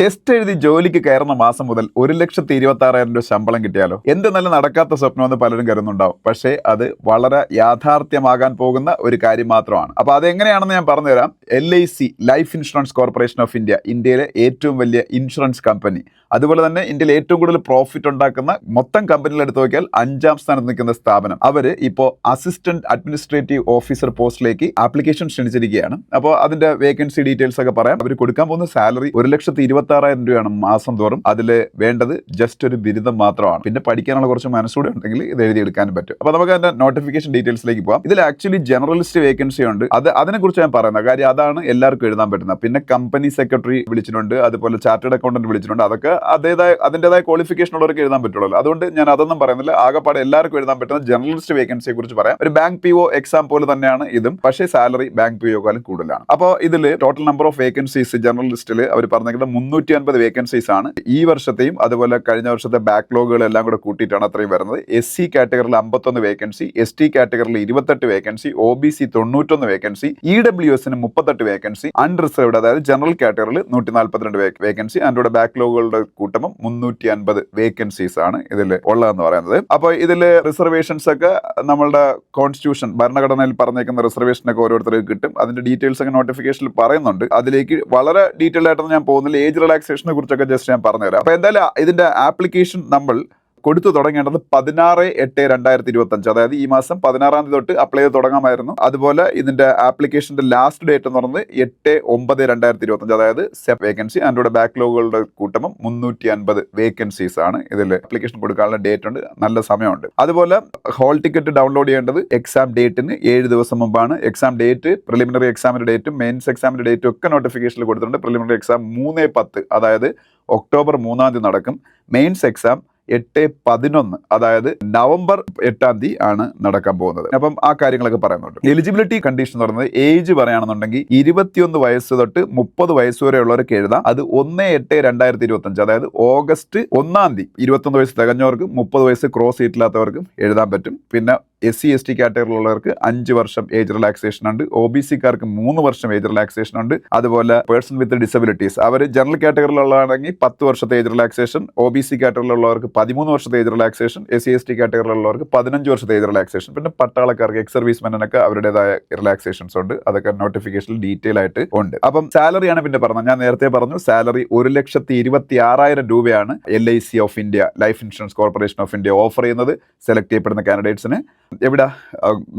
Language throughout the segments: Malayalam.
ടെസ്റ്റ് എഴുതി ജോലിക്ക് കയറുന്ന മാസം മുതൽ ഒരു ലക്ഷത്തി ഇരുപത്തി ആറായിരം രൂപ ശമ്പളം കിട്ടിയാലോ? എന്ത് നല്ല നടക്കാത്ത സ്വപ്നമെന്ന് പലരും കരുതുന്നുണ്ടാവും. പക്ഷേ അത് വളരെ യാഥാർത്ഥ്യമാകാൻ പോകുന്ന ഒരു കാര്യം മാത്രമാണ്. അപ്പൊ അതെങ്ങനെയാണെന്ന് ഞാൻ പറഞ്ഞുതരാം. L I C life insurance corporation of India ഇന്ത്യയിലെ ഏറ്റവും വലിയ ഇൻഷുറൻസ് കമ്പനി. അതുപോലെ തന്നെ ഇന്ത്യയിൽ ഏറ്റവും കൂടുതൽ പ്രോഫിറ്റ് ഉണ്ടാക്കുന്ന മൊത്തം കമ്പനികൾ എടുത്തു നോക്കിയാൽ അഞ്ചാം സ്ഥാനത്ത് നിൽക്കുന്ന സ്ഥാപനം. അവർ ഇപ്പോൾ അസിസ്റ്റന്റ് അഡ്മിനിസ്ട്രേറ്റീവ് ഓഫീസർ പോസ്റ്റിലേക്ക് ആപ്ലിക്കേഷൻ ക്ഷണിച്ചിരിക്കുകയാണ്. അപ്പോൾ അതിന്റെ വേക്കൻസി ഡീറ്റെയിൽസ് ഒക്കെ പറയാം. അവർ കൊടുക്കാൻ പോകുന്ന സാലറി ഒരു ലക്ഷത്തി ഇരുപത്തി ആറായിരം രൂപയാണ് മാസം തോറും അതിൽ വേണ്ടത് ജസ്റ്റ് ഒരു ബിരുദം മാത്രമാണ്. പിന്നെ പഠിക്കാനുള്ള കുറച്ച് മനസ്സൂടെ ഉണ്ടെങ്കിൽ ഇത് എഴുതിയെടുക്കാനും പറ്റും. അപ്പോൾ നമുക്ക് അതിന്റെ നോട്ടിഫിക്കേഷൻ ഡീറ്റെയിൽസിലേക്ക് പോകാം ഇതിൽ ആക്ച്വലി ജനറലിസ്റ്റ് വേക്കൻസി ഉണ്ട്. അത് അതിനെക്കുറിച്ച് ഞാൻ പറയുന്നത്. കാര്യം അതാണ് എല്ലാവർക്കും എഴുതാൻ പറ്റുന്നത്. പിന്നെ കമ്പനി സെക്രട്ടറി വിളിച്ചിട്ടുണ്ട്. അതുപോലെ ചാർട്ടേഡ് അക്കൗണ്ടന്റ് വിളിച്ചിട്ടുണ്ട്. അതൊക്കെ അതേതായ അതിന്റെതായ ക്വാളിഫിക്കേഷൻ ഉള്ളവർക്ക് എഴുതാൻ പറ്റുള്ളൂ. അതുകൊണ്ട് ഞാൻ അതൊന്നും പറയുന്നില്ല. ആകെപ്പാടെ എല്ലാവർക്കും എഴുതാൻ പറ്റുന്ന ജനറലിസ്റ്റ് വേക്കൻസിയെ കുറിച്ച് പറയാം. ഒരു ബാങ്ക് പി ഒ എക്സാം പോലെ തന്നെയാണ് ഇതും. പക്ഷേ സാലറി ബാങ്ക് പി ഒക്കാലും കൂടുതലാണ്. അപ്പോൾ ഇതിൽ total number of vacancies general ലിസ്റ്റിൽ അവർ പറഞ്ഞിരിക്കുന്നത് മുന്നൂറ്റി അൻപത് വേക്കൻസീസ് ആണ്. ഈ വർഷത്തെയും അതുപോലെ കഴിഞ്ഞ വർഷത്തെ ബാക്ക്ലോഗുകളെല്ലാം കൂടെ കൂട്ടിയിട്ടാണ് അത്രയും വരുന്നത്. എസ് സി കാറ്റഗറിയിൽ അമ്പത്തൊന്ന് വേക്കൻസി എസ് ടി കാറ്റഗറിയിൽ ഇരുപത്തെട്ട് വേക്കൻസി ഒ ബി സി തൊണ്ണൂറ്റൊന്ന് വേക്കൻസി ഇ ഡബ്ല്യു എസിന് മുപ്പത്തെട്ട് വേക്കൻസി അൺറിസർവ്ഡ് അതായത് ജനറൽ കാറ്റഗറിയിൽ നൂറ്റി നാൽപ്പത്തിരണ്ട് വേക്കൻസി അതിന്റെ ബാക്ക്ലോഗുകളുടെ കൂട്ടം മുന്നൂറ്റി അൻപത് വേക്കൻസീസ് ആണ് ഇതിൽ ഉള്ളതെന്ന് പറയുന്നത്. അപ്പോൾ ഇതിൽ റിസർവേഷൻസ് ഒക്കെ നമ്മളുടെ കോൺസ്റ്റിറ്റ്യൂഷൻ ഭരണഘടനയിൽ പറഞ്ഞേക്കുന്ന റിസർവേഷനൊക്കെ ഓരോരുത്തർക്ക് കിട്ടും. അതിന്റെ ഡീറ്റെയിൽസ് ഒക്കെ നോട്ടിഫിക്കേഷനിൽ പറയുന്നുണ്ട്. അതിലേക്ക് വളരെ ഡീറ്റെയിൽ ആയിട്ടൊന്നും ഞാൻ പോകുന്നില്ല. ഏജ് റിലാക്സേഷനെ കുറിച്ചൊക്കെ ജസ്റ്റ് ഞാൻ പറഞ്ഞുതരാം. അപ്പോൾ എന്തായാലും ഇതിന്റെ ആപ്ലിക്കേഷൻ നമ്മൾ കൊടുത്തു തുടങ്ങേണ്ടത് പതിനാറ് എട്ട് രണ്ടായിരത്തി ഇരുപത്തി അഞ്ച് അതായത് ഈ മാസം പതിനാറാം തീയതി തൊട്ട് അപ്ലൈ ചെയ്ത് തുടങ്ങാമായിരുന്നു. അതുപോലെ ഇതിന്റെ ആപ്ലിക്കേഷന്റെ ലാസ്റ്റ് ഡേറ്റ് എന്ന് പറയുന്നത് എട്ട് ഒമ്പത് രണ്ടായിരത്തി ഇരുപത്തി അഞ്ച് അതായത് സെപ് വേക്കൻസി അതിന്റെ ബാക്ക്ലോഗുകളുടെ കൂട്ടം മുന്നൂറ്റി അൻപത് വേക്കൻസീസ് ആണ് ഇതിൽ ആപ്ലിക്കേഷൻ കൊടുക്കാനുള്ള ഡേറ്റ് ഉണ്ട്. നല്ല സമയമുണ്ട്. അതുപോലെ ഹോൾ ടിക്കറ്റ് ഡൗൺലോഡ് ചെയ്യേണ്ടത് എക്സാം ഡേറ്റിന് ഏഴ് ദിവസം മുമ്പാണ്. എക്സാം ഡേറ്റ് പ്രിലിമിനറി എക്സാമിന്റെ ഡേറ്റും മെയിൻസ് എക്സാമിന്റെ ഡേറ്റും ഒക്കെ നോട്ടിഫിക്കേഷനിൽ കൊടുത്തിട്ടുണ്ട്. പ്രിലിമിനറി എക്സാം മൂന്ന് പത്ത് അതായത് ഒക്ടോബർ മൂന്നാം തീയതി നടക്കും. മെയിൻസ് എക്സാം എട്ട് പതിനൊന്ന് അതായത് നവംബർ എട്ടാം തീയതി ആണ് നടക്കാൻ പോകുന്നത്. അപ്പം ആ കാര്യങ്ങളൊക്കെ പറയുന്നുണ്ട്. എലിജിബിലിറ്റി കണ്ടീഷൻ എന്ന് പറയുന്നത് ഏജ് പറയുകയാണെന്നുണ്ടെങ്കിൽ ഇരുപത്തിയൊന്ന് വയസ്സ് തൊട്ട് മുപ്പത് വയസ്സ് വരെ ഉള്ളവർക്ക് എഴുതാം. അത് ഒന്ന് എട്ട് രണ്ടായിരത്തി ഇരുപത്തഞ്ച് അതായത് ഓഗസ്റ്റ് ഒന്നാം തീയതി ഇരുപത്തൊന്ന് വയസ്സ് തികഞ്ഞവർക്കും മുപ്പത് വയസ്സ് ക്രോസ് ചെയ്തില്ലാത്തവർക്കും എഴുതാൻ പറ്റും. പിന്നെ എസ് സി എസ് ടി കാറ്റഗറിയിലുള്ളവർക്ക് അഞ്ച് വർഷം ഏജ് റിലാക്സേഷൻ ഉണ്ട്. ഒ ബി സിക്കാർക്ക് മൂന്ന് വർഷം ഏജ് റിലാക്സേഷൻ ഉണ്ട്. അതുപോലെ പേഴ്സൺ വിത്ത് ഡിസബിലിറ്റീസ്. അവർ ജനറൽ കാറ്റഗറിയിലുള്ളതാണെങ്കിൽ പത്ത് വർഷത്തെ age relaxation O B C കാറ്റഗറിയിലുള്ളവർക്ക് പതിമൂന്ന് വർഷത്തെ age relaxation S C S T കാറ്റഗറിയിലുള്ളവർക്ക് പതിനഞ്ച് വർഷത്തെ ഏജ് റിലാക്സേഷൻ. പിന്നെ പട്ടാളക്കാർക്ക് എക്സ് സർവീസ് മെനൊക്കെ അവരുടേതായ റിലാക്സേഷൻസ് ഉണ്ട്. അതൊക്കെ നോട്ടിഫിക്കേഷനിൽ ഡീറ്റെയിൽ ആയിട്ട് ഉണ്ട്. അപ്പം സാലറിയാണ് പിന്നെ പറഞ്ഞത്. ഞാൻ നേരത്തെ പറഞ്ഞു സാലറി ഒരു ലക്ഷത്തി ഇരുപത്തി ആറായിരം രൂപയാണ് L I C of India life insurance corporation of India offer ചെയ്യുന്നത്. സെലക്ട് ചെയ്യപ്പെടുന്ന കാൻഡിഡേറ്റ്സിന് എവിടെ?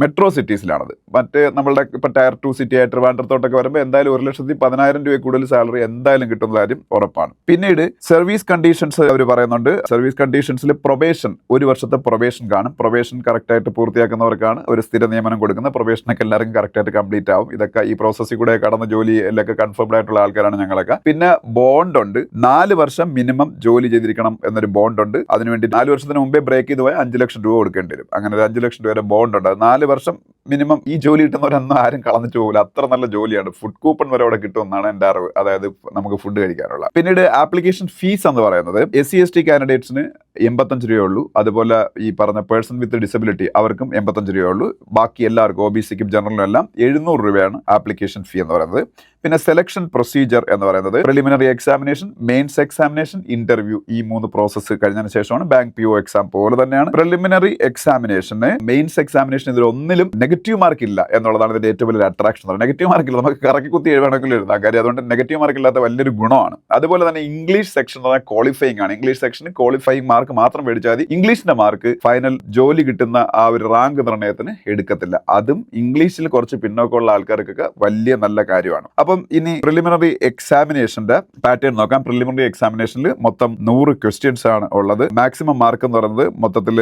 മെട്രോ സിറ്റീസിലാണത് മറ്റേ നമ്മളുടെ ഇപ്പം ടയർ ടു സിറ്റി ആയിട്ട് ട്രിവാൻഡ്രത്തോട്ടൊക്കെ വരുമ്പോൾ എന്തായാലും ഒരു ലക്ഷത്തി പതിനായിരം രൂപ കൂടുതൽ സാലറി എന്തായാലും കിട്ടുന്ന കാര്യം ഉറപ്പാണ്. പിന്നീട് സർവീസ് കണ്ടീഷൻസ് അവർ പറയുന്നുണ്ട്. സർവീസ് കണ്ടീഷൻസിൽ പ്രൊബേഷൻ ഒരു വർഷത്തെ പ്രൊബേഷൻ കാണും. പ്രൊബേഷൻ കറക്റ്റായിട്ട് പൂർത്തിയാക്കുന്നവർക്കാണ് ഒരു സ്ഥിര നിയമനം കൊടുക്കുന്നത്. പ്രൊബേഷനൊക്കെ എല്ലാവർക്കും കറക്റ്റായിട്ട് കംപ്ലീറ്റ് ആവും. ഇതൊക്കെ ഈ പ്രോസസ്സിൽ കൂടെ കടന്ന ജോലി ജോലിയിലൊക്കെ കൺഫേംഡ് ആയിട്ടുള്ള ആൾക്കാരാണ് ഞങ്ങളൊക്കെ. പിന്നെ ബോണ്ട് ഉണ്ട്. നാല് വർഷം മിനിമം ജോലി ചെയ്തിരിക്കണം എന്നൊരു ബോണ്ട് ഉണ്ട്. അതിനുവേണ്ടി നാല് വർഷത്തിന് മുമ്പേ ബ്രേക്ക് ചെയ്ത് പോയാൽ അഞ്ച് ലക്ഷം രൂപ കൊടുക്കേണ്ടി വരും. അങ്ങനെ ഒരു അഞ്ച് ലക്ഷം രൂപ ബോണ്ട് ഉണ്ട്. നാല് വർഷം മിനിമം ഈ ജോലി കിട്ടുന്നവരൊന്നും ആരും കളഞ്ഞിട്ട് പോകില്ല അത്ര നല്ല ജോലിയാണ്. ഫുഡ് കൂപ്പൺ വരെ അവിടെ കിട്ടുമെന്നാണ് എന്റെ അറിവ്. അതായത് നമുക്ക് ഫുഡ് കഴിക്കാനുള്ള. പിന്നീട് ആപ്ലിക്കേഷൻ ഫീസ് എന്ന് പറയുന്നത് എസ് സി എസ് ടി കാൻഡിഡേറ്റ്സിന് എൺപത്തഞ്ച് രൂപയേ ഉള്ളൂ. അതുപോലെ ഈ പറഞ്ഞ പേഴ്സൺ വിത്ത് ഡിസബിലിറ്റി അവർക്കും എൺപത്തഞ്ച് രൂപയേ ബാക്കി എല്ലാവർക്കും ഒ ബി സിക്കും ജനറലിനും എല്ലാം എഴുന്നൂറ് രൂപയാണ് ആപ്ലിക്കേഷൻ ഫീ എന്ന് പറയുന്നത്. പിന്നെ സെലക്ഷൻ പ്രൊസീജിയർ എന്ന് പറയുന്നത് preliminary examination mains examination interview ഈ മൂന്ന് പ്രോസസ്സ് കഴിഞ്ഞതിന് ശേഷമാണ് ബാങ്ക് പി എക്സാം പോലെ തന്നെയാണ്. പ്രിലിമിനറി എക്സാമിനേഷന് മെയിൻസ് എക്സാമിനേഷൻ ഇതിൽ ഒന്നിലും നെഗറ്റീവ് മാർക്ക് ഇല്ല എന്നുള്ളതാണ് ഇതിന്റെ ഏറ്റവും വലിയ അട്രാക്ഷൻ നെഗറ്റീവ് മാർക്ക് ഇല്ല. നമുക്ക് കറക്കി കുത്തി എഴുതണമെങ്കിലും എഴുതാം. കാര്യം അതുകൊണ്ട് നെഗറ്റീവ് മാർക്ക് ഇല്ലാത്ത വലിയൊരു ഗുണമാണ്. അതുപോലെ തന്നെ ഇംഗ്ലീഷ് സെക്ഷൻ എന്ന് പറഞ്ഞാൽ ക്വാളിഫയിങ് ആണ്. ഇംഗ്ലീഷ് സെക്ഷന് ക്വാളിഫയിങ് മാർക്ക് മാത്രം മേടിച്ചാൽ മതി. ഇംഗ്ലീഷിന്റെ മാർക്ക് ഫൈനൽ ജോലി കിട്ടുന്ന ആ ഒരു റാങ്ക് നിർണയത്തിന് എടുക്കത്തില്ല. അതും ഇംഗ്ലീഷിൽ കുറച്ച് പിന്നോക്കമുള്ള ആൾക്കാർക്കൊക്കെ വലിയ നല്ല കാര്യമാണ്. അപ്പം ഇനി പ്രിലിമിനറി എക്സാമിനേഷന്റെ പാറ്റേൺ നോക്കാം. പ്രിലിമിനറി എക്സാമിനേഷനിൽ മൊത്തം നൂറ് ക്വസ്റ്റ്യൻസ് ആണ് ഉള്ളത്. മാക്സിമം മാർക്ക് എന്ന് പറയുന്നത് മൊത്തത്തിൽ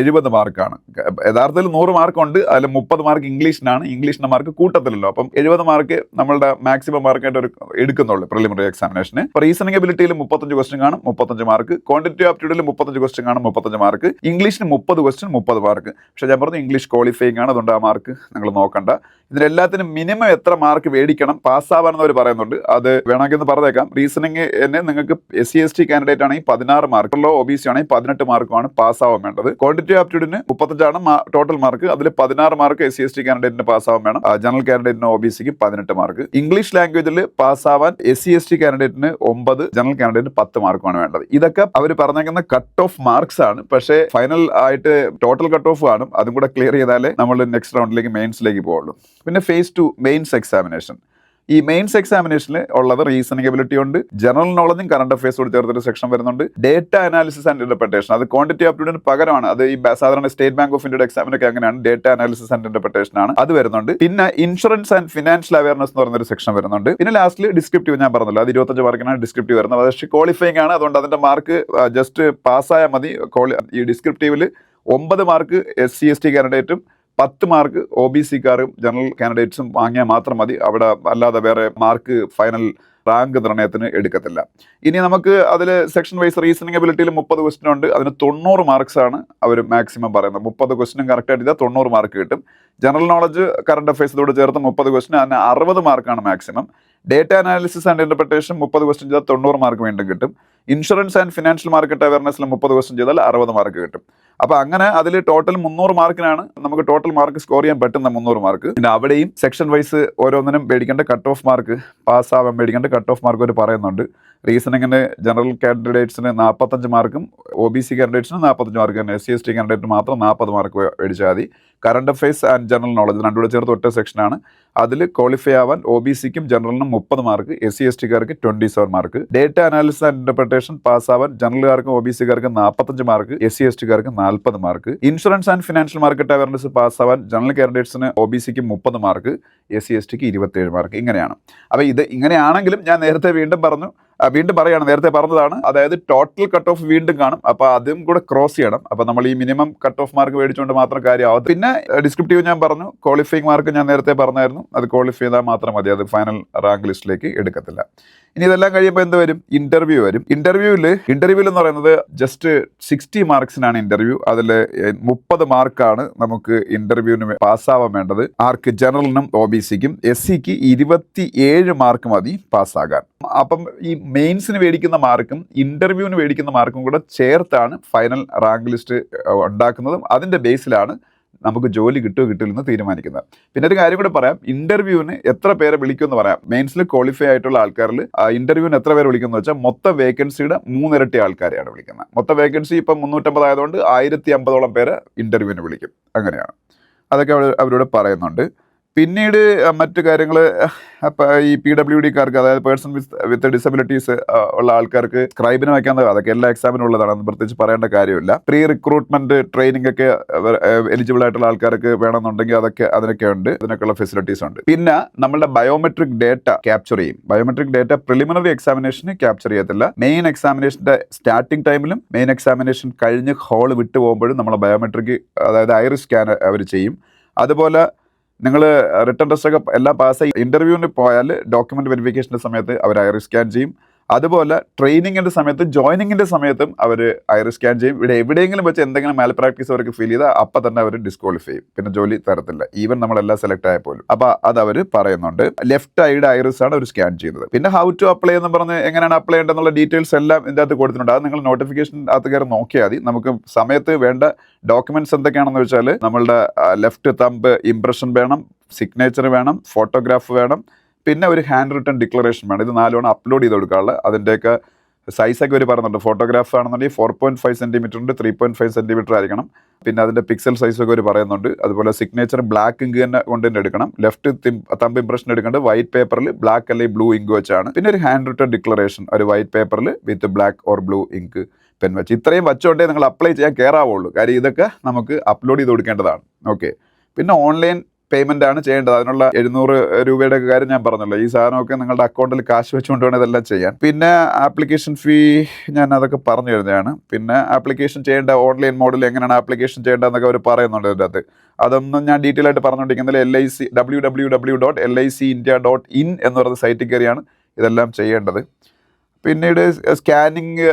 എഴുപത് മാർക്കാണ് യഥാർത്ഥത്തിൽ നൂറ് മാർക്ക് ഉണ്ട്. അതിൽ മുപ്പത് മാർക്ക് ഇംഗ്ലീഷിനാണ് ഇംഗ്ലീഷിന്റെ മാർക്ക് കൂട്ടത്തിലല്ലോ. അപ്പം എഴുപത് മാർക്ക് നമ്മളുടെ മാക്സിമം മാർക്കായിട്ട് ഒരു എടുക്കുന്നുള്ളൂ പ്രിലിമിനറി എക്സാമിനേഷന് റീസണിംഗ് എബിലിറ്റിയിൽ മുപ്പത്തഞ്ച് ക്വസ്റ്റ്യൻ കാണും മുപ്പത്തഞ്ച് മാർക്ക് ക്വാണ്ടിറ്റി ആപ്റ്റിറ്റ്യൂഡിൽ മുപ്പത്തഞ്ച് ക്വസ്റ്റ്യൻ കാണും മുപ്പത്തഞ്ച് മാർക്ക് ഇംഗ്ലീഷിന് മുപ്പത് ക്വസ്റ്റ്യൻ മുപ്പത് മാർക്ക് പക്ഷേ ഞാൻ പറഞ്ഞു ഇംഗ്ലീഷ് ക്വാളിഫയിങ് ആണ് അതുകൊണ്ട് ആ മാർക്ക് നിങ്ങൾ നോക്കണ്ട. ഇതിനെല്ലാത്തിനും മിനിമം എത്ര മാർക്ക് മേടിക്കണം പാസ്സാവാണെന്നവർ പറയുന്നുണ്ട്. അത് വേണമെങ്കിൽ ഒന്ന് പറഞ്ഞേക്കാം. റീസണിങ് തന്നെ നിങ്ങൾക്ക് S C S T candidate ആണെങ്കിൽ പതിനാറ് മാർക്കുള്ള ഒ ബി സി ആണെങ്കിൽ പതിനെട്ട് മാർക്കുമാണ് പാസ്സാവാൻ വേണ്ടത്. ക്വാണ്ടിറ്റി ആപ്റ്റിറ്റ്യൂഡിന് മുപ്പത്തഞ്ചാണ് ടോട്ടൽ മാർക്ക് അതിൽ പതിനാറ് mark S C S T കാൻഡിഡേറ്റിന് പാസ്സാവാൻ വേണം. ജനറൽ കാൻഡിഡേറ്റിന് ഒ ബി സിക്ക് പതിനെട്ട് മാർക്ക്. ഇംഗ്ലീഷ് ലാംഗ്വേജിൽ പാസ്സാവാൻ എസ് സി എസ് ടി കാൻഡിഡേറ്റിന് ഒമ്പത് ജനറൽ കാൻഡിഡേറ്റിന് പത്ത് മാർക്കുമാണ് വേണ്ടത്. ഇതൊക്കെ അവർ പറഞ്ഞേക്കുന്ന കട്ട് ഓഫ് മാർക്സ് ആണ്. പക്ഷേ ഫൈനൽ ആയിട്ട് ടോട്ടൽ കട്ട് ഓഫ് കാണും. അതും കൂടെ ക്ലിയർ ചെയ്താലേ നമ്മൾ നെക്സ്റ്റ് റൗണ്ടിലേക്ക് മെയിൻസിലേക്ക് പോകുള്ളൂ പിന്നെ ഫേസ് ടു മെയിൻസ് എക്സാമിനേഷൻ ഈ മെയിൻസ് എക്സാമിനേഷനിൽ ഉള്ളത് റീസണിംഗ് എബിലിറ്റി ഉണ്ട് ജനറൽ നോളജും കറണ്ട് കൂടി ചേർത്തൊരു സെക്ഷൻ വരുന്നുണ്ട്. ഡേറ്റ അനാലിസിസ് ആൻഡ് ഇന്റർപ്രിട്ടേഷൻ അത് ക്വാണ്ടിറ്റി ആപ്റ്റിറ്റ്യൂഡിന് പകരമാണ്. അത് ഈ സാധാരണ സ്റ്റേറ്റ് ബാങ്ക് ഓഫ് ഇന്ത്യയുടെ എക്സാമിനൊക്കെ അങ്ങനെയാണ്. ഡേറ്റ അനാലിസിസ് ആൻഡ് ഇന്റർപ്രിട്ടേഷൻ ആണ്. അത് വരുന്നുണ്ട്. പിന്നെ ഇൻഷുറൻസ് ആൻഡ് ഫിനാൻഷ്യൽ അവയർനെസ് എന്ന് ഒരു സെക്ഷൻ വരുന്നുണ്ട്. പിന്നെ ലാസ്റ്റിൽ ഡിസ്ക്രിപ്റ്റീവ് ഞാൻ പറഞ്ഞല്ലോ. അത് ഇരുപത്തഞ്ച് മാർക്കിനാണ് ഡിസ്ക്രിപ്റ്റീവ് വരുന്നത്. പക്ഷേ ക്വാളിഫയിങ് ആണ്. അതുകൊണ്ട് അതിന്റെ മാർക്ക് ജസ്റ്റ് പാസ്സായാൽ മതി. ഈ ഡിസ്ക്രിപ്റ്റീവിൽ ഒമ്പത് mark S C S T കാൻഡിഡേറ്റും പത്ത് മാർക്ക് ഒ ബി സിക്കാരും ജനറൽ കാൻഡിഡേറ്റ്സും വാങ്ങിയാൽ മാത്രം മതി. അവിടെ അല്ലാതെ വേറെ മാർക്ക് ഫൈനൽ റാങ്ക് നിർണയത്തിന് എടുക്കത്തില്ല. ഇനി നമുക്ക് അതിൽ സെക്ഷൻ വൈസ് റീസണിംഗ് എബിലിറ്റിയിൽ മുപ്പത് ക്വസ്റ്റ്യൻ ഉണ്ട്. അതിന് തൊണ്ണൂറ് മാർക്സ് ആണ് അവർ മാക്സിമം പറയുന്നത്. മുപ്പത് ക്വസ്റ്റിനും കറക്റ്റായിട്ട് ചെയ്താൽ തൊണ്ണൂറ് മാർക്ക് കിട്ടും. ജനറൽ നോളജ് കറണ്ട് അഫയേഴ്സിലൂടെ ചേർത്ത് മുപ്പത് ക്വസ്റ്റിന് അതിന് അറുപത് മാർക്കാണ് maximum data analysis and interpretation മുപ്പത് ക്വസ്റ്റ്യൻ ചെയ്താൽ തൊണ്ണൂറ് മാർക്ക് വീണ്ടും കിട്ടും. ഇൻഷുറൻസ് ആൻഡ് ഫിനാൻഷ്യൽ മാർക്കറ്റ് അവയർനെസ്സിൽ മുപ്പത് ക്വസ്റ്റ്യൻ ചെയ്താൽ അറുപത് മാർക്ക് കിട്ടും. അപ്പോൾ അങ്ങനെ അതിൽ ടോട്ടൽ മുന്നൂറ് മാർക്കിനാണ് നമുക്ക് ടോട്ടൽ മാർക്ക് സ്കോർ ചെയ്യാൻ പറ്റുന്ന മുന്നൂറ് മാർക്ക് പിന്നെ അവിടെയും സെക്ഷൻ വൈസ് ഓരോന്നിനും മേടിക്കേണ്ട കട്ട് ഓഫ് മാർക്ക് പാസ്സാവാൻ മേടിക്കേണ്ട കട്ട് ഓഫ് മാർക്ക് അവർ പറയുന്നുണ്ട്. റീസണിങ്ങിന് ജനറൽ കാൻഡിഡേറ്റ്സിന് നാൽപ്പത്തഞ്ച് മാർക്കും ഒ ബി സി കാൻഡിഡേറ്റ്സിന് നാൽപ്പത്തഞ്ച് mark S C S T കാൻഡിഡേറ്റിന് മാത്രം നാൽപ്പത് മാർക്ക് മേടിച്ചാൽ മതി. Current affairs and general knowledge രണ്ടുകൂടെ ചേർത്ത് ഒറ്റ സെക്ഷനാണ് അതിൽ ക്വാളിഫൈ ആവാൻ ഒ ബി സിക്കും ജനറലിനും മുപ്പത് mark S C S ടിക്കാർക്ക് twenty seven mark. Data analysis and interpretation പാസ്സാവാൻ ജനറലുകാർക്കും ഒ ബി സിക്കാർക്കും നാൽപ്പത്തഞ്ച് മാർക്ക് എസ് സി എസ് ടിക്കാർക്ക് നാൽപ്പത് mark. Insurance and financial market awareness പാസ്സാവാൻ general കാൻഡിഡേറ്റ്സിന് ഒ ബി സിക്ക് മുപ്പത് മാർക്ക് എസ് സി എസ് ടിക്ക് ഇരുപത്തേഴ് മാർക്ക്. ഇങ്ങനെയാണ്. അപ്പോൾ ഇത് ഇങ്ങനെയാണെങ്കിലും ഞാൻ നേരത്തെ വീണ്ടും പറഞ്ഞു വീണ്ടും പറയുകയാണ് നേരത്തെ പറഞ്ഞതാണ് അതായത് ടോട്ടൽ കട്ട് ഓഫ് വീണ്ടും കാണും അപ്പോൾ അതും കൂടെ ക്രോസ് ചെയ്യണം. അപ്പോൾ നമ്മൾ ഈ മിനിമം കട്ട് ഓഫ് മാർക്ക് മേടിച്ചുകൊണ്ട് മാത്രം കാര്യമാവും പിന്നെ ഡിസ്ക്രിപ്റ്റീവ് ഞാൻ പറഞ്ഞു ക്വാളിഫയിങ് മാർക്ക് ഞാൻ നേരത്തെ പറഞ്ഞായിരുന്നു അത് ക്വാളിഫൈ ചെയ്താൽ മാത്രം മതി അത് ഫൈനൽ റാങ്ക് ലിസ്റ്റിലേക്ക് എടുക്കത്തില്ല. ഇനി ഇതെല്ലാം കഴിയുമ്പോൾ എന്ത് വരും? ഇന്റർവ്യൂ വരും. ഇന്റർവ്യൂവിൽ ഇന്റർവ്യൂവിൽ എന്ന് പറയുന്നത് ജസ്റ്റ് സിക്സ്റ്റി മാർക്സിനാണ് ഇന്റർവ്യൂ അതിൽ മുപ്പത് മാർക്കാണ് നമുക്ക് ഇന്റർവ്യൂവിന് പാസ്സാവാൻ വേണ്ടത്. ആർക്ക്? ജനറലിനും ഒ ബി സിക്കും എസ് സിക്ക് ഇരുപത്തി ഏഴ് മാർക്ക് മതി പാസ്സാകാൻ അപ്പം ഈ മെയിൻസിന് മേടിക്കുന്ന മാർക്കും ഇന്റർവ്യൂവിന് മേടിക്കുന്ന മാർക്കും കൂടെ ചേർത്താണ് ഫൈനൽ റാങ്ക് ലിസ്റ്റ് ഉണ്ടാക്കുന്നതും. അതിന്റെ ബേസിലാണ് നമുക്ക് ജോലി കിട്ടുമോ കിട്ടില്ലെന്ന് തീരുമാനിക്കുന്നത്. പിന്നെ ഒരു കാര്യം കൂടെ പറയാം. ഇന്റർവ്യൂവിന് എത്ര പേരെ വിളിക്കുമെന്ന് പറയാം. മെയിൻസിൽ ക്വാളിഫൈ ആയിട്ടുള്ള ആൾക്കാരിൽ ഇന്റർവ്യൂവിന് എത്ര പേര് വിളിക്കുന്നത് വെച്ചാൽ മൊത്ത വേക്കൻസിയുടെ മൂന്നിരട്ടി ആൾക്കാരെയാണ് വിളിക്കുന്നത്. മൊത്ത വേക്കൻസി ഇപ്പം മുന്നൂറ്റമ്പത് ആയതുകൊണ്ട് ആയിരത്തി അമ്പതോളം പേരെ ഇന്റർവ്യൂവിന് വിളിക്കും. അങ്ങനെയാണ്. അതൊക്കെ അവർ അവരോട് പറയുന്നുണ്ട്. പിന്നീട് മറ്റു കാര്യങ്ങൾ ഈ പി ഡബ്ല്യു ഡിക്കാർക്ക് അതായത് പേഴ്സൺ വിത്ത് വിത്ത് ഡിസബിലിറ്റീസ് ഉള്ള ആൾക്കാർക്ക് സ്ക്രൈബിന് വയ്ക്കാൻ അതൊക്കെ എല്ലാ എക്സാമിനും ഉള്ളതാണ് പ്രത്യേകിച്ച് പറയേണ്ട കാര്യമില്ല. പ്രീ റിക്രൂട്ട്മെന്റ് ട്രെയിനിങ് ഒക്കെ എലിജിബിൾ ആയിട്ടുള്ള ആൾക്കാർക്ക് വേണമെന്നുണ്ടെങ്കിൽ അതൊക്കെ അതിനൊക്കെ ഉണ്ട്. അതിനൊക്കെയുള്ള ഫെസിലിറ്റീസ് ഉണ്ട്. പിന്നെ നമ്മളുടെ ബയോമെട്രിക് ഡേറ്റ ക്യാപ്ചർ ചെയ്യും. ബയോമെട്രിക് ഡേറ്റ പ്രിലിമിനറി എക്സാമിനേഷന് ക്യാപ്ചർ ചെയ്യത്തില്ല. മെയിൻ എക്സാമിനേഷന്റെ സ്റ്റാർട്ടിംഗ് ടൈമിലും മെയിൻ എക്സാമിനേഷൻ കഴിഞ്ഞ് ഹോൾ വിട്ടു പോകുമ്പോഴും നമ്മൾ ബയോമെട്രിക് അതായത് ഐറിസ് സ്കാൻ അവർ ചെയ്യും. അതുപോലെ നിങ്ങൾ റിട്ടേൺ ടെസ്റ്റ് ഒക്കെ എല്ലാം പാസ്സായി. ഇന്റർവ്യൂവിന് പോയാൽ ഡോക്യുമെന്റ് വെരിഫിക്കേഷന്റെ സമയത്ത് അവർ ഐറി സ്കാൻ ചെയ്യും. അതുപോലെ ട്രെയിനിങ്ങിന്റെ സമയത്തും ജോയിനിങ്ങിന്റെ സമയത്തും അവർ ഐറിസ് സ്കാൻ ചെയ്യും. ഇവിടെ എവിടെയെങ്കിലും വെച്ച് എന്തെങ്കിലും മാൽ പ്രാക്ടീസ് അവർക്ക് ഫീൽ ചെയ്താൽ അപ്പം തന്നെ അവർ ഡിസ്ക്വാളിഫൈ ചെയ്യും. പിന്നെ ജോലി തരത്തില്ല. ഈവൻ നമ്മളെല്ലാം സെലക്ട് ആയ പോലും. അപ്പൊ അത് അവർ പറയുന്നുണ്ട്. ലെഫ്റ്റ് ഐഡ് ഐറിസ് ആണ് അവർ സ്കാൻ ചെയ്യുന്നത്. പിന്നെ ഹൗ ടു അപ്ലൈ എന്ന് പറഞ്ഞ് എങ്ങനെയാണ് അപ്ലൈ ചെയ്യേണ്ടതെന്നുള്ള ഡീറ്റെയിൽസ് എല്ലാം ഇതിന്റെ അകത്ത് കൊടുത്തിട്ടുണ്ട്. അത് നിങ്ങൾ നോട്ടിഫിക്കേഷൻ അകത്ത് കയറി നോക്കിയാൽ മതി. നമുക്ക് സമയത്ത് വേണ്ട ഡോക്യുമെന്റ്സ് എന്തൊക്കെയാണെന്ന് വെച്ചാൽ നമ്മളുടെ ലെഫ്റ്റ് തമ്പ് ഇംപ്രഷൻ വേണം സിഗ്നേച്ചർ വേണം ഫോട്ടോഗ്രാഫ് വേണം പിന്നെ ഒരു ഹാൻഡ് റിട്ടൺ ഡിക്ലറേഷൻ വേണം. ഇത് നാലോണം അപ്ലോഡ് ചെയ്ത് കൊടുക്കാനുള്ളത് അതിന്റെയൊക്കെ സൈസൊക്കെ ഒരു പറയുന്നുണ്ട് ഫോട്ടോഗ്രാഫ് ആണെന്നുണ്ടെങ്കിൽ ഫോർ പോയിന്റ് ഫൈവ് സെന്റിമീറ്റർ ഉണ്ട് ത്രീ പോയിന്റ് ഫൈവ് സെന്റിമീറ്റർ ആയിരിക്കണം. പിന്നെ അതിന്റെ പിക്സൽ സൈസൊക്കെ ഒരു പറയുന്നുണ്ട്. അതുപോലെ സിഗ്നേച്ചർ ബ്ലാക്ക് ഇങ്ക് തന്നെ കൊണ്ട് തന്നെ എടുക്കണം. ലെഫ്റ്റ് തമ്പ് ഇംപ്രഷൻ എടുക്കേണ്ടത് വൈറ്റ് പേപ്പറിൽ ബ്ലാക്ക് അല്ലെങ്കിൽ ബ്ലൂ ഇങ്ക് വെച്ചാണ്. പിന്നെ ഒരു ഹാൻഡ് റിട്ടൺ ഡിക്ലറേഷൻ ഒരു വൈറ്റ് പേപ്പറിൽ with black or blue ink pen വെച്ച്. ഇത്രയും വച്ചുകൊണ്ടേ നിങ്ങൾ അപ്ലൈ ചെയ്യാൻ കയറാവുള്ളൂ കാര്യം ഇതൊക്കെ നമുക്ക് അപ്ലോഡ് ചെയ്ത് കൊടുക്കേണ്ടതാണ്. ഓക്കെ പിന്നെ ഓൺലൈൻ പേയ്മെന്റ് ആണ് ചെയ്യേണ്ടത്. അതിനുള്ള എഴുന്നൂറ് രൂപയുടെ കാര്യം ഞാൻ പറഞ്ഞല്ലോ. ഈ സാധനമൊക്കെ നിങ്ങളുടെ അക്കൗണ്ടിൽ കാശ് വെച്ചുകൊണ്ട് വേണം ഇതെല്ലാം ചെയ്യാൻ. പിന്നെ ആപ്ലിക്കേഷൻ ഫീ ഞാൻ അതൊക്കെ പറഞ്ഞു തരുന്നതാണ്. പിന്നെ ആപ്ലിക്കേഷൻ ചെയ്യേണ്ട ഓൺലൈൻ മോഡൽ എങ്ങനെയാണ് ആപ്ലിക്കേഷൻ ചെയ്യേണ്ടതെന്നൊക്കെ അവർ പറയുന്നുണ്ട് ഇതിന്റെ അകത്ത്. അതൊന്നും ഞാൻ ഡീറ്റെയിൽ ആയിട്ട് പറഞ്ഞുകൊണ്ടിരിക്കുന്നില്ല. L I C W W W dot L I C India dot in എന്ന് പറയുന്ന സൈറ്റിൽ കയറിയാണ് ഇതെല്ലാം ചെയ്യേണ്ടത്. പിന്നീട് സ്കാനിങ്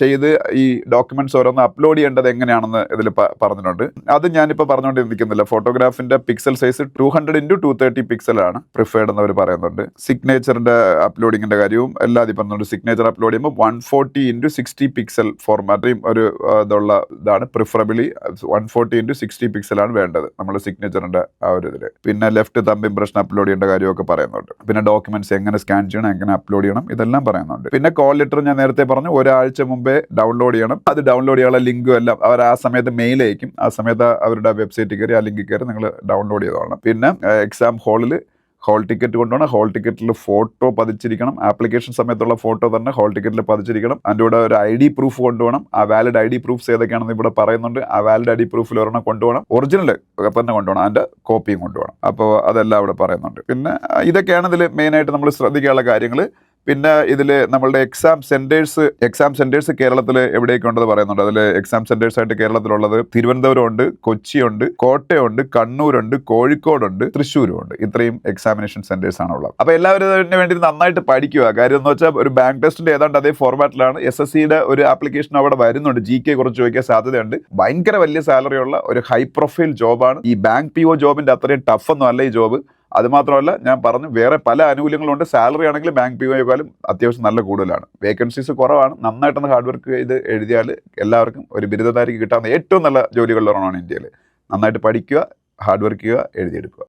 ചെയ്ത് ഈ ഡോക്യുമെന്റ്സ് ഓരോന്ന് അപ്ലോഡ് ചെയ്യേണ്ടത് എങ്ങനെയാണെന്ന് ഇതിൽ പറഞ്ഞിട്ടുണ്ട്. അത് ഞാനിപ്പോൾ പറഞ്ഞുകൊണ്ട് നിൽക്കുന്നില്ല ഫോട്ടോഗ്രാഫിന്റെ pixel size two hundred into two thirty പിക്സലാണ് preferred എന്നവർ പറയുന്നുണ്ട്. സിഗ്നേച്ചറിന്റെ അപ്ലോഡിങ്ങിന്റെ കാര്യവും എല്ലാം അതിൽ പറഞ്ഞിട്ടുണ്ട്. സിഗ്നേച്ചർ അപ്ലോഡ് ചെയ്യുമ്പോൾ one forty into sixty pixel ഫോർമാറ്റും ഒരു ഇതുള്ള ഇതാണ്. Preferably one forty into sixty പിക്സലാണ് വേണ്ടത് നമ്മൾ സിഗ്നേച്ചറിന്റെ ആ ഒരു ഇതിൽ പിന്നെ ലെഫ്റ്റ് തമ്പ് ഇംപ്രഷൻ അപ്ലോഡ് ചെയ്യേണ്ട കാര്യമൊക്കെ പറയുന്നുണ്ട്. പിന്നെ ഡോക്യുമെന്റ്സ് എങ്ങനെ സ്കാൻ ചെയ്യണം എങ്ങനെ അപ്ലോഡ് ചെയ്യണം ഇതെല്ലാം പറയുന്നുണ്ട്. പിന്നെ കോൾ ലെറ്റർ ഞാൻ നേരത്തെ പറഞ്ഞു. ഒരാഴ്ച മുമ്പേ ഡൗൺലോഡ് ചെയ്യണം. അത് ഡൗൺലോഡ് ചെയ്യാനുള്ള ലിങ്കും എല്ലാം അവർ ആ സമയത്ത് മെയിൽ അയക്കും. ആ സമയത്ത് അവരുടെ വെബ്സൈറ്റിൽ കയറി ആ ലിങ്കിൽ കയറി നിങ്ങൾ ഡൗൺലോഡ് ചെയ്തോളണം പിന്നെ എക്സാം ഹാളിൽ ഹോൾ ടിക്കറ്റ് കൊണ്ടുപോകണം. ഹോൾ ടിക്കറ്റിൽ ഫോട്ടോ പതിച്ചിരിക്കണം. ആപ്ലിക്കേഷൻ സമയത്തുള്ള ഫോട്ടോ തന്നെ ഹോൾ ടിക്കറ്റിൽ പതിച്ചിരിക്കണം. അതിന്റെ കൂടെ ഒരു ഐ ഡി പ്രൂഫ് കൊണ്ടുപോകണം. ആ വാലിഡ് ഐ ഡി പ്രൂഫ്സ് ഏതൊക്കെയാണെന്ന് ഇവിടെ പറയുന്നുണ്ട്. ആ വാലിഡ് ഐ ഡി പ്രൂഫിൽ ഒരെണ്ണം കൊണ്ടുപോകണം. ഒറിജിനൽ തന്നെ കൊണ്ടുപോകണം. അതിന്റെ കോപ്പിയും കൊണ്ടുപോകണം. അപ്പോൾ അതെല്ലാം ഇവിടെ പറയുന്നുണ്ട്. പിന്നെ ഇതൊക്കെയാണ് ഇതിൽ മെയിനായിട്ട് നമ്മൾ ശ്രദ്ധിക്കാനുള്ള കാര്യങ്ങൾ പിന്നെ ഇതിൽ നമ്മളുടെ എക്സാം സെന്റേഴ്സ് എക്സാം സെന്റേഴ്സ് കേരളത്തിൽ എവിടെയൊക്കെ ഉണ്ടെന്ന് പറയുന്നുണ്ട്. അതിൽ എക്സാം സെന്റേഴ്സ് ആയിട്ട് കേരളത്തിലുള്ളത് തിരുവനന്തപുരം ഉണ്ട് കൊച്ചിയുണ്ട് കോട്ടയമുണ്ട് കണ്ണൂരുണ്ട് കോഴിക്കോടുണ്ട് തൃശ്ശൂരും ഉണ്ട് ഇത്രയും എക്സാമിനേഷൻ സെന്റേഴ്സ് ആണ് ഉള്ളത് അപ്പോൾ എല്ലാവരും വേണ്ടി നന്നായിട്ട് പഠിക്കുക. കാര്യം എന്ന് വെച്ചാൽ ഒരു ബാങ്ക് ടെസ്റ്റിന്റെ ഏതാണ്ട് അതേ ഫോർമാറ്റിലാണ് എസ് എസ് സിയുടെ ഒരു ആപ്ലിക്കേഷൻ അവിടെ വരുന്നുണ്ട്. ജി കെ കുറിച്ച് ചോദിക്കാൻ സാധ്യതയുണ്ട്. ഭയങ്കര വലിയ സാലറിയുള്ള ഒരു ഹൈ പ്രൊഫൈൽ ജോബാണ് ഈ ബാങ്ക് പി ഒ ജോബിന്റെ അത്രയും ടഫ് ഒന്നും അല്ല ഈ ജോബ് അത് മാത്രമല്ല ഞാൻ പറഞ്ഞു വേറെ പല ആനുകൂല്യങ്ങളുണ്ട്. സാലറി ആണെങ്കിൽ ബാങ്ക് പി വൈക്കാലും അത്യാവശ്യം നല്ല കൂടുതലാണ്. വേക്കൻസീസ് കുറവാണ്. നന്നായിട്ടൊന്ന് ഹാർഡ് വർക്ക് ചെയ്ത് എഴുതിയാൽ എല്ലാവർക്കും ഒരു ബിരുദധാരിക്ക് കിട്ടാവുന്ന ഏറ്റവും നല്ല ജോലികളിലൊരെണ്ണമാണ് ഇന്ത്യയിൽ നന്നായിട്ട് പഠിക്കുക ഹാർഡ് വർക്ക് ചെയ്യുക എഴുതിയെടുക്കുക.